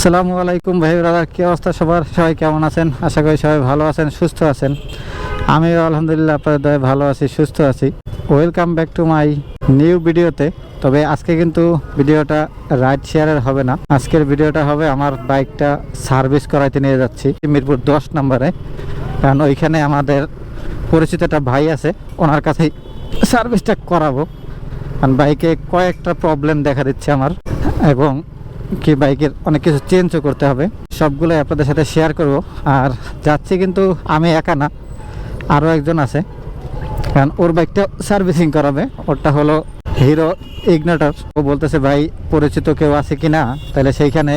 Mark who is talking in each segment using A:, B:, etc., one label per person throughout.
A: আসসালামু আলাইকুম ভাই ব্রাদার, কী অবস্থা সবার? সবাই কেমন আছেন? আশা করি সবাই ভালো আছেন, সুস্থ আছেন। আমিও আলহামদুলিল্লাহ আপনাদের দয়ে ভালো আছি, সুস্থ আছি। Welcome back to my new ভিডিওতে তবে আজকে কিন্তু ভিডিওটা রাইড শেয়ারের হবে না। আজকের ভিডিওটা হবে আমার বাইকটা সার্ভিস করাইতে নিয়ে যাচ্ছি, মিরপুর দশ নম্বরে। কারণ ওইখানে আমাদের পরিচিত একটা ভাই আছে, ওনার কাছেই সার্ভিসটা করাবো। কারণ বাইকে কয়েকটা প্রবলেম দেখা দিচ্ছে আমার। এবং কি বাইকের অনেক কিছু চেঞ্জও করতে হবে। সবগুলোই আপনাদের সাথে শেয়ার করব। আর যাচ্ছি কিন্তু আমি একা না আরও একজন আছে। কারণ ওর বাইকটা সার্ভিসিং করাবে। ওরটা হলো হিরো ইগনোটার ও বলতেছে, ভাই, পরিচিত কেউ আছে কি না? তাহলে সেইখানে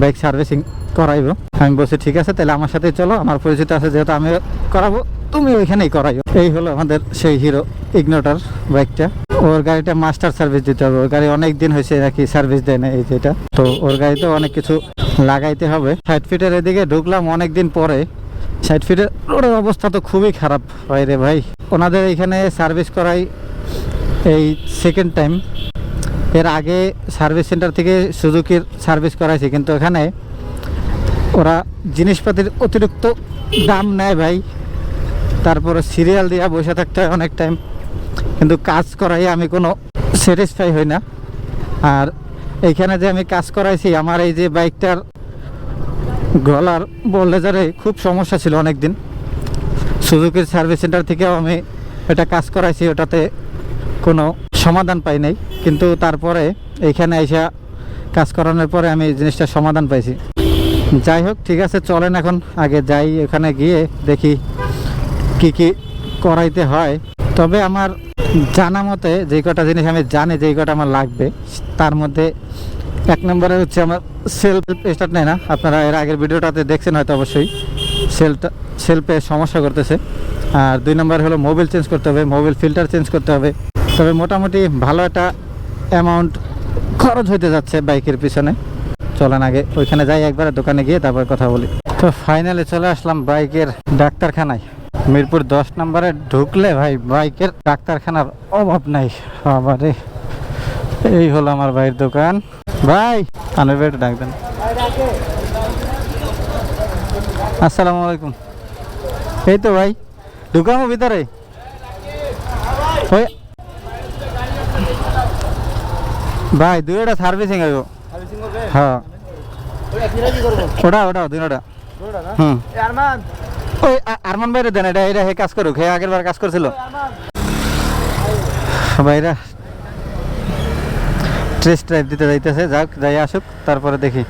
A: বাইক সার্ভিসিং করাইব। আমি বলছি, ঠিক আছে, তাহলে আমার সাথে চলো। আমার পরিচিত আছে, যেহেতু আমি করাবো তুমি ওইখানেই করাইও। এই হলো আমাদের সেই হিরো ইগনোটার বাইকটা ওর গাড়িটা মাস্টার সার্ভিস দিতে হবে। ওর গাড়ি অনেক দিন হয়েছে নাকি সার্ভিস দেয় না, এই যেটা তো ওর গাড়িতে অনেক কিছু লাগাইতে হবে। ষাট ফিটের এদিকে ঢুকলাম অনেক দিন পরে। ষাট ফিটের রোডের অবস্থা তো খুবই খারাপ। হয় রে ভাই। ওনাদের এখানে সার্ভিস করাই এই সেকেন্ড টাইম এর আগে সার্ভিস সেন্টার থেকে সুজুকির সার্ভিস করাইছে। কিন্তু এখানে ওরা জিনিসপাতির অতিরিক্ত দাম নেয় ভাই। তারপরে সিরিয়াল দিয়ে বসে থাকতে হয় অনেক টাইম কিন্তু কাজ করাই আমি কোনো স্যাটিসফাই হই না। আর এইখানে যে আমি কাজ করাইছি, আমার এই যে বাইকটার গলার বললেজারে খুব সমস্যা ছিল অনেক দিন সুজুকির সার্ভিস সেন্টার থেকেও আমি এটা কাজ করাইছি, ওটাতে কোনো সমাধান পাই নাই। কিন্তু তারপরে এইখানে এসে কাজ করানোর পরে আমি জিনিসটা সমাধান পাইছি। যাই হোক, ঠিক আছে, চলেন এখন আগে যাই, ওখানে গিয়ে দেখি কি কি করাইতে হয়। তবে আমার জানা মতে যে কটা জিনিস আমি জানি যে কটা আমার লাগবে, তার মধ্যে এক নম্বরে হচ্ছে আমার সেলফ স্টার্ট নেয় না। আপনারা এর আগের ভিডিওটাতে দেখছেন হয়তো অবশ্যই। সেলটা সেলফে সমস্যা করতেছে। আর দুই নম্বর হলো মোবিল চেঞ্জ করতে হবে মোবিল ফিল্টার চেঞ্জ করতে হবে। তবে মোটামুটি ভালো একটা অ্যামাউন্ট খরচ হইতে যাচ্ছে বাইকের পিছনে। চলেন আগে ওইখানে যাই একবার দোকানে গিয়ে তারপর কথা বলি। তো ফাইনালি চলে আসলাম বাইকের ডাক্তারখানায়। মিরপুর দশ নম্বরে ঢুকলে ভাই বাইকের ডাক্তারখানার অভাব নাই। বাবারে এই হলো আমার ভাইয়ের দোকান। ভাই আনের ভাই একটু ডাক দেন। আসসালামু আলাইকুম। এই তো ভাই ঢুকামো ভিতরে। ভাই দুইটা সার্ভিসিং আইব হ্যাঁ। ওটা ওটা দুইটা। হুম। ওই আরমান বাইরে দেন এটা এটা হে কাজ করুক হে আগের বার কাজ করছিল। ভাইরা ট্রেস ড্রাইভ দিতে যাইতেছে যাক যাই আসুক তারপরে দেখি।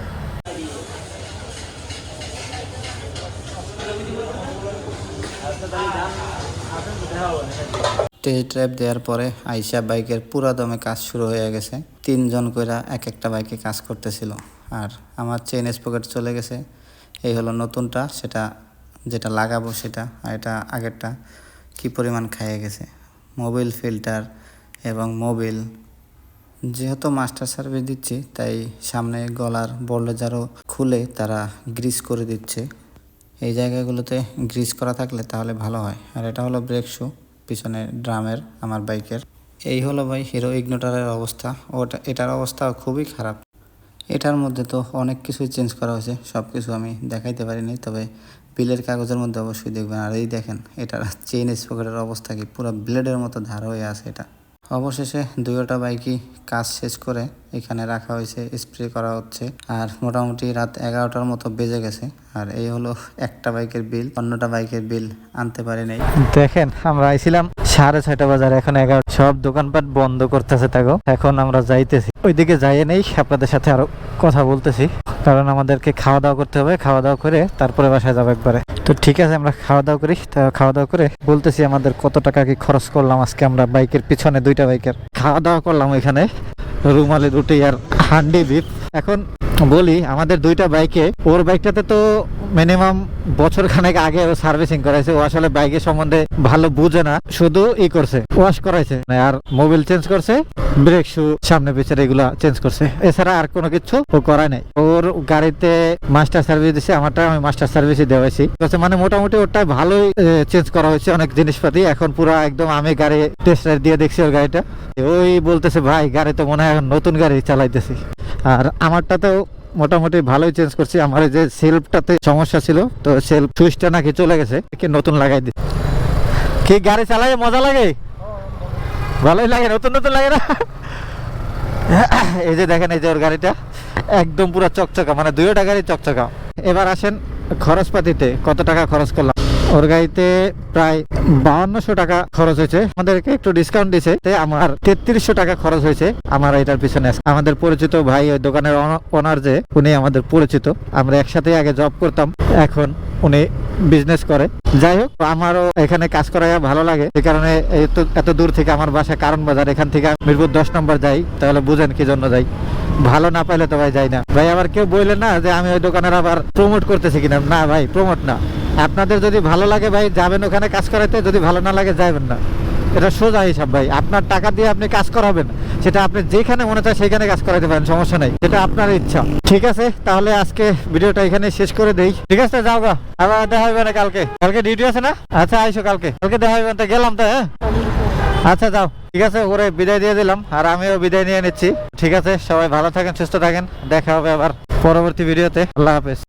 A: টেস্ট ড্রাইভ দেওয়ার পরে আইসা বাইকের পুরা দমে কাজ শুরু হয়ে গেছে। তিনজন কইরা এক একটা বাইকে কাজ করতেছিল। আর আমার চেন স্পকেট চলে গেছে। এই হলো নতুনটা সেটা যেটা লাগাবো সেটা আর এটা আগেরটা কি পরিমাণ খাইয়ে গেছে। মোবিল ফিল্টার এবং মোবিল যেহেতু মাস্টার সার্ভিস দিচ্ছি, তাই সামনে গলার বললেজারও খুলে তারা গ্রিস করে দিচ্ছে। এই জায়গাগুলোতে গ্রিস করা থাকলে তাহলে ভালো হয়। আর এটা হলো ব্রেক শু, পিছনে ড্রামের, আমার বাইকের। এই হলো ভাই হিরো ইগনোটারের অবস্থা। ওটা, এটার অবস্থা খুবই খারাপ। এটার মধ্যে তো অনেক কিছুই চেঞ্জ করা হয়েছে সব কিছু আমি দেখাইতে পারিনি। তবে বিলের কাগজের মধ্যে অবশ্যই দেখবেন। আর এই দেখেন, এটার চেইন স্পকেটের অবস্থা কি? পুরো ব্লেডের মতো ধার হয়ে আছে এটা। অবশেষে দুইটা বাইকই কাজ শেষ করে এখানে রাখা হয়েছে স্প্রে করা হচ্ছে। আর মোটামুটি রাত এগারোটার মতো বেজে গেছে। আর এই হলো একটা বাইকের বিল অন্যটা বাইকের বিল আনতে পারি নাই। দেখেন, আমরা আইছিলাম সাড়ে ছয়টা বাজার এখন এগারো সব দোকানপাট বন্ধ করতেছে তাগো। এখন আমরা যাইতেছি। ওইদিকে যাইয়ে নেই, আপনাদের সাথে আরও কথা বলতেছি। কারণ আমাদেরকে খাওয়া দাওয়া করতে হবে, খাওয়া দাওয়া করে তারপরে বাসায় যাব একবারে। তো ঠিক আছে, আমরা খাওয়া দাওয়া করি। খাওয়া দাওয়া করে বলতেছি আমাদের কত টাকা কি খরচ করলাম আজকে আমরা বাইকের পিছনে দুইটা বাইকের। খাওয়া দাওয়া করলাম ওইখানে। রুমালি রুটি আর হান্ডি বিফ। এখন বলি, আমাদের দুইটা বাইকে ওর বাইকটাতে তো মিনিমাম বছর খানেক আগে সার্ভিসিং করাইছে। ও আসলে বাইকের সম্বন্ধে ভালো বুঝে না, শুধু ই করছে ওয়াশ করাইছে। আর মোবিল চেঞ্জ করছে ব্রেক শু সামনে পিছনে এগুলা চেঞ্জ করছে। এছাড়া আর কোনো কিছু ও করায় নাই। ওর গাড়িতে মাস্টার সার্ভিস দিছে, আমারটা আমি মাস্টার সার্ভিসই দেওয়াইছি। মানে মোটামুটি ওটা ভালোই চেঞ্জ করা হয়েছে অনেক জিনিসপাতি। এখন পুরো একদম আমি গাড়ি টেস্ট দিয়ে দেখছি ওর গাড়িটা। ওই বলতেছে, ভাই, গাড়ি তো মনে হয় নতুন গাড়ি চালাইতেছি। আর আমারটা তো মোটামুটি ভালোই চেঞ্জ করছি। আমার যে সেলফটাতে সমস্যা ছিল, তো সেলফ সুইচটা নাকি চলে গেছে। নতুন লাগাই দিই কি গাড়ি চালায়? মজা লাগে? ভালোই লাগে, নতুন নতুন লাগে না? এই যে দেখেন, এই যে ওর গাড়িটা। একদম পুরো চকচকা মানে দুইটা গাড়ি চকচকা। এবার আসেন খরচপাতিতে, কত টাকা খরচ করলাম? ওর গাড়িতে প্রায় বাউন্নশো টাকা খরচ হয়েছে। আমাদেরকে একটু ডিসকাউন্ট দিয়েছে তে আমার তেত্রিশশো টাকা খরচ হয়েছে আমার এটার পিছনে। আমাদের পরিচিত ভাই ওই দোকানের ওনার যে, উনি আমাদের পরিচিত। আমরা একসাথে আগে জব করতাম। এখন উনি বিজনেস করে। যাই হোক, আমারও এখানে কাজ করা ভালো লাগে। এই কারণে এত দূর থেকে আমার বাসা কারণ বাজার এখান থেকে মিরপুর দশ নম্বর যাই, তাহলে বুঝেন কি জন্য যাই। ভালো না পাইলে তো ভাই যাই না। ভাই, আবার কেউ বললেন না যে আমি ওই দোকানের আবার প্রমোট করতেছি কিনা? না ভাই প্রমোট না। আপনাদের যদি ভালো লাগে ভাই, যাবেন ওখানে কাজ করাইতে যদি ভালো না লাগে যাবেন না। এটা সোজা হিসাব ভাই, আপনার টাকা দিয়ে আপনি কাজ করাবেন, সেটা আপনি যেখানে মনে চায় সেখানে কাজ করাতে পারেন, সমস্যা নাই এটা আপনার ইচ্ছা। ঠিক আছে, তাহলে আজকে ভিডিওটা এখানে শেষ করে দেই। ঠিক আছে, যাও গা, আবার দেখা হবে না কালকে। কালকে ডিউটি আছে না? আচ্ছা আইসো কালকে। কালকে দেখা হবে তো, গেলাম তো হ্যাঁ? আচ্ছা যাও। ঠিক আছে, ওরে বিদায় দিয়ে দিলাম, আর আমিও বিদায় নিয়ে নিচ্ছি। ঠিক আছে, সবাই ভালো থাকেন, সুস্থ থাকেন, দেখা হবে আবার পরবর্তী ভিডিওতে। আল্লাহ হাফেজ।